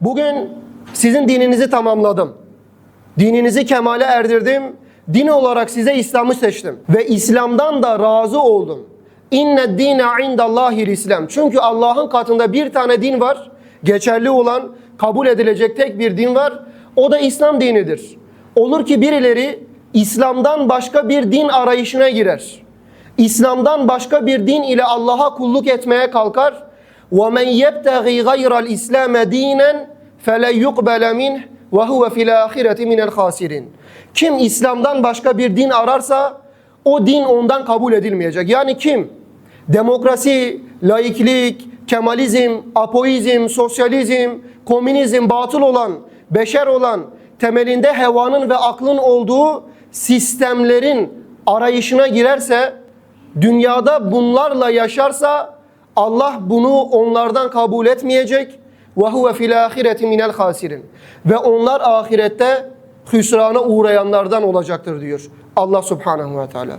Bugün sizin dininizi tamamladım. Dininizi kemale erdirdim. Din olarak size İslam'ı seçtim. Ve İslam'dan da razı oldum. İnne dine indallahil İslam. Çünkü Allah'ın katında bir tane din var. Geçerli olan, kabul edilecek tek bir din var. O da İslam dinidir. Olur ki birileri İslam'dan başka bir din arayışına girer. İslam'dan başka bir din ile Allah'a kulluk etmeye kalkar. وَمَنْ يَبْتَغِي غَيْرَ الْاِسْلَامَ دِينًا فَلَنْ يُقْبَلَ مِنْهِ وَهُوَ فِي الْآخِرَةِ مِنَ الْخَاسِرِينَ Kim İslam'dan başka bir din ararsa o din ondan kabul edilmeyecek. Yani kim demokrasi, laiklik, kemalizm, apoizm, sosyalizm, komünizm, batıl olan, beşer olan, temelinde hevanın ve aklın olduğu sistemlerin arayışına girerse, dünyada bunlarla yaşarsa Allah bunu onlardan kabul etmeyecek. Ve huve fil ahireti minel hasirin. Ve onlar ahirette hüsrana uğrayanlardan olacaktır diyor Allah Subhanahu ve Teala.